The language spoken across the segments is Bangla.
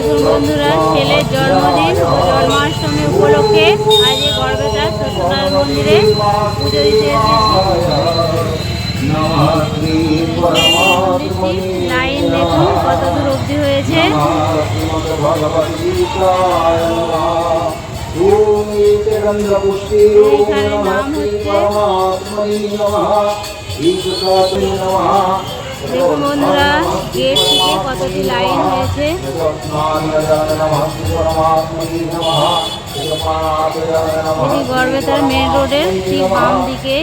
দেখুন বন্ধুরা ছেলের জন্মদিন ও জন্মাষ্টমী উপলক্ষে আজ এই গর্বেতা সত্যনারায়ণ মন্দিরে পুজো দিতে এসেছি। লাইন দেখুন কত দূর অবধি হয়েছে। এইখানে নাম হচ্ছে দেখুন বন্ধুরা গেট থেকে কতটি লাইন হয়েছে এটি গড়বেতার মেন রোডের ঠিক বাম দিকে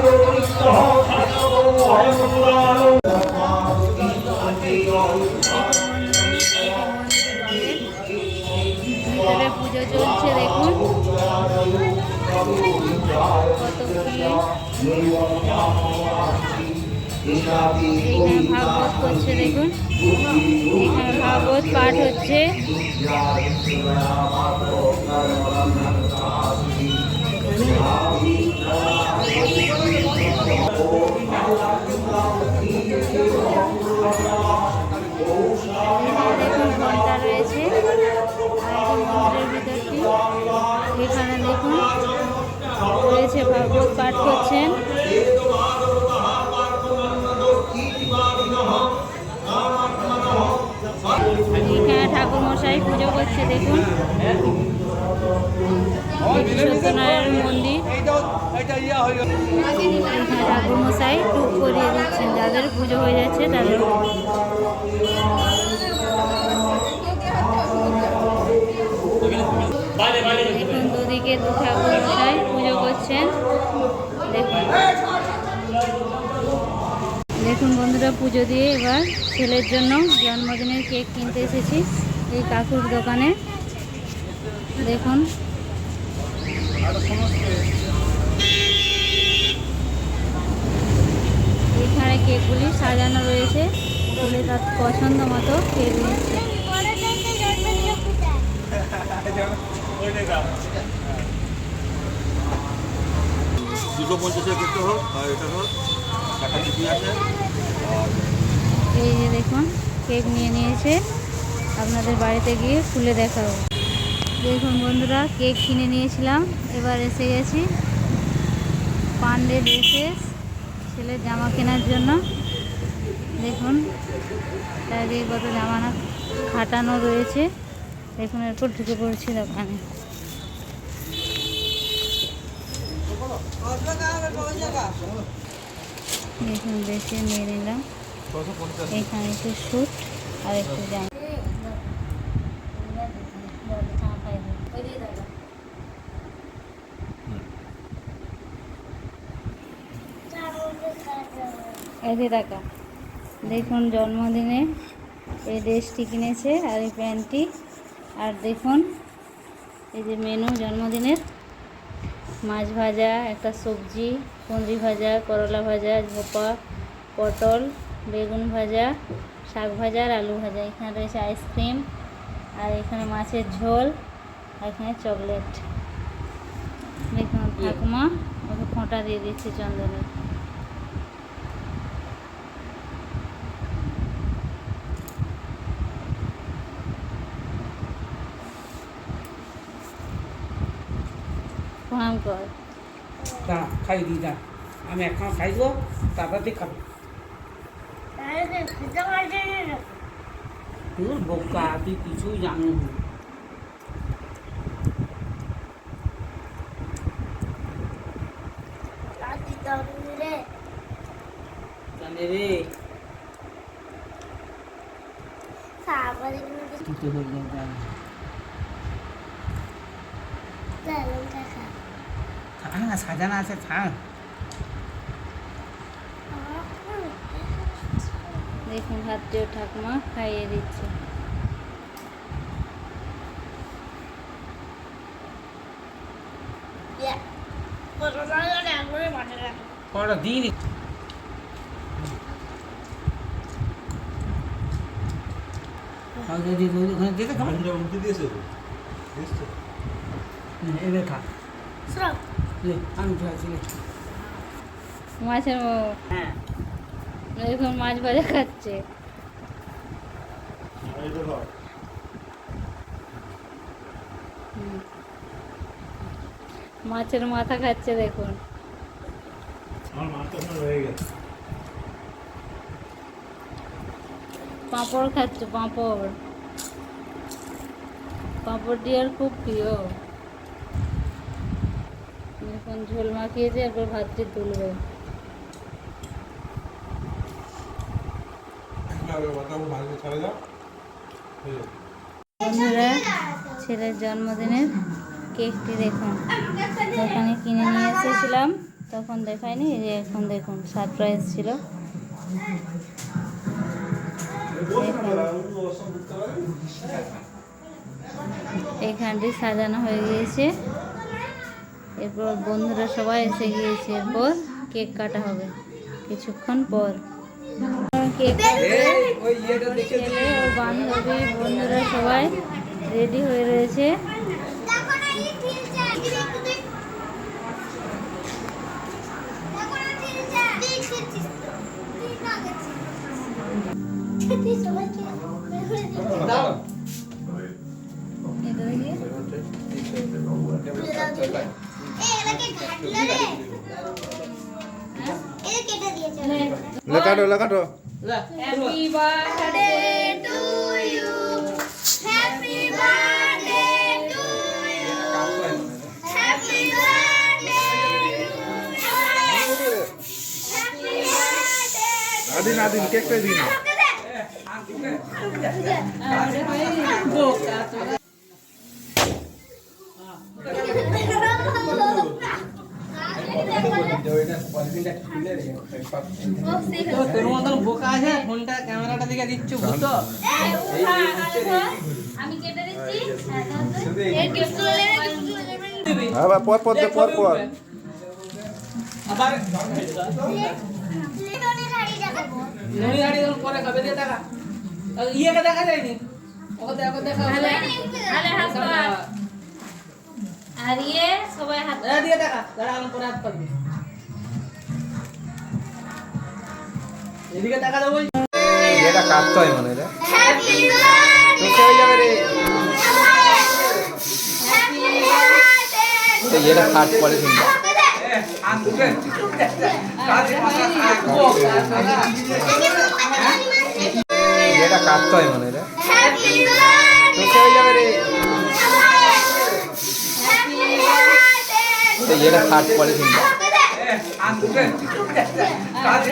ভিতরে এইখানে ভাগবত করছে দেখুন। এখানে ভাগবত পাঠ হচ্ছে। করছে দেখুন। সত্যনারায়ণ মন্দির। ঠাকুর মশাই টুক করিয়ে দিচ্ছেন, যাদের পুজো হয়ে যাচ্ছে তাদের দেখুন, দুদিকে দু ঠাকুর মশাই পুজো করছেন। দেখুন। দেখুন বন্ধুরা, পুজো দিয়ে এবার ছেলের জন্য জন্মদিনের কেক কিনতে এসেছি। এই কাকুর দোকানে। দেখুন। এখানে কেকগুলি সাজানো রয়েছে। ছেলে তার পছন্দ মতো কেক নিচ্ছে। দুটো পঞ্চাশের হোক আর এটা হোক টাকা আছে এই যে দেখুন কেক নিয়ে নিয়েছে। আপনাদের বাড়িতে গিয়ে খুলে দেখাবো। দেখুন বন্ধুরা, কেক কিনে নিয়েছিলাম। এবার এসে গেছি পান্ডে ড্রেসেস, ছেলের জামা কেনার জন্য। দেখুন চারিদিকে কত জামা খাটানো রয়েছে। দেখুন, এরপর ঢুকে পড়ছি দোকানে। দেখুন, বেছে নিয়ে নিলাম। এখানে একটু স্যুট আর একটু জামা। এতে টাকা দেখুন জন্মদিনে এই ড্রেসটি কিনেছে আর এই প্যান্টটি। আর দেখুন এই যে মেনু জন্মদিনের মাছ ভাজা একটা সবজি কুঁদরি ভাজা করলা ভাজা ঝোপা পটল বেগুন ভাজা শাক ভাজা আর আলু ভাজা। এখানে রয়েছে আইসক্রিম আর এখানে মাছের ঝোল আর এখানে চকলেট। দেখুন ঠাকুমা ওকে ফোঁটা দিয়ে দিচ্ছে চন্দনের প্রণাম কর না খাই দিই না আমি এখন খাই দেবো তারপর তুই খাবি তুই বোকা তুই কিছুই জানিস না জানে রে তুই তো হয়ে যাবে জানে। থাক না সাজানো আছে থাক দেখুন ভাত্রীয় ঠাকুমা খাইয়ে দিচ্ছে কটা দিন ওখানে যেতে খাবার এটা উল্টে দিয়েছে তো দেখছ? এবার খা লে, আমি খাচ্ছি লে। মাছের ম- হ্যাঁ। দেখুন মাছ ভাজা খাচ্ছে। মাছের মাথা খাচ্ছে দেখুন। পাঁপড় খাচ্ছে পাঁপড়। পাঁপড় দিয়ে খুব প্রিয়। এখন ঝোল মাখিয়েছে এরপর ভাতটি তুলবে। বন্ধুরা, ছেলের জন্মদিনের কেকটি দেখুন। ওখানে কিনে নিয়ে এসেছিলাম, তখন দেখায়নি, এই যে এখন দেখুন সারপ্রাইজ ছিল। এখানটি সাজানো হয়ে গিয়েছে। এরপর বন্ধুরা সবাই এসে গিয়েছে। এরপর কেক কাটা হবে। কিছুক্ষণ পর। কেক ছেলে বান্ধবী বন্ধুরা সবাই রেডি হয়ে রয়েছে। এটা দেখি এই এলাকে ঘাটলা রে এই কেটে দিয়েছে লাগাটো লাগাটো happy birthday to you happy birthday to you happy birthday happy birthday Adin Adin কেকটা দিন তোর মতন বোকা আছে ফোনটা ক্যামেরাটা দিকে দিচ্ছ বুঝতো? আমি কেটে দিচ্ছি। এই গিফট হ্যাঁ বা পর পর দে, পর পর। আবার লিটনে শাড়ি দেখাবো ননি গাড়ি যখন পরে খাবে দিয়ে টাকা আর ইয়েকে দেখা যায়নি? ওকে দেখো দেখা আলে আলে হাত পাত আর ইয়ে সবাই হাত দাঁড়া দিয়ে দেখা। দাঁড়া আমি পরে হাত পাবি এদিকে টাকা দেবো। এটা কাটতে হয় মনে বার্থডে তোকে হয়ে যাবে রে। এটা কাট পরে কিন্তু এটা কাটতে হয় মনে হয়ে যাবে রে। এটা কাট পরে আঙ্গুরে কাজ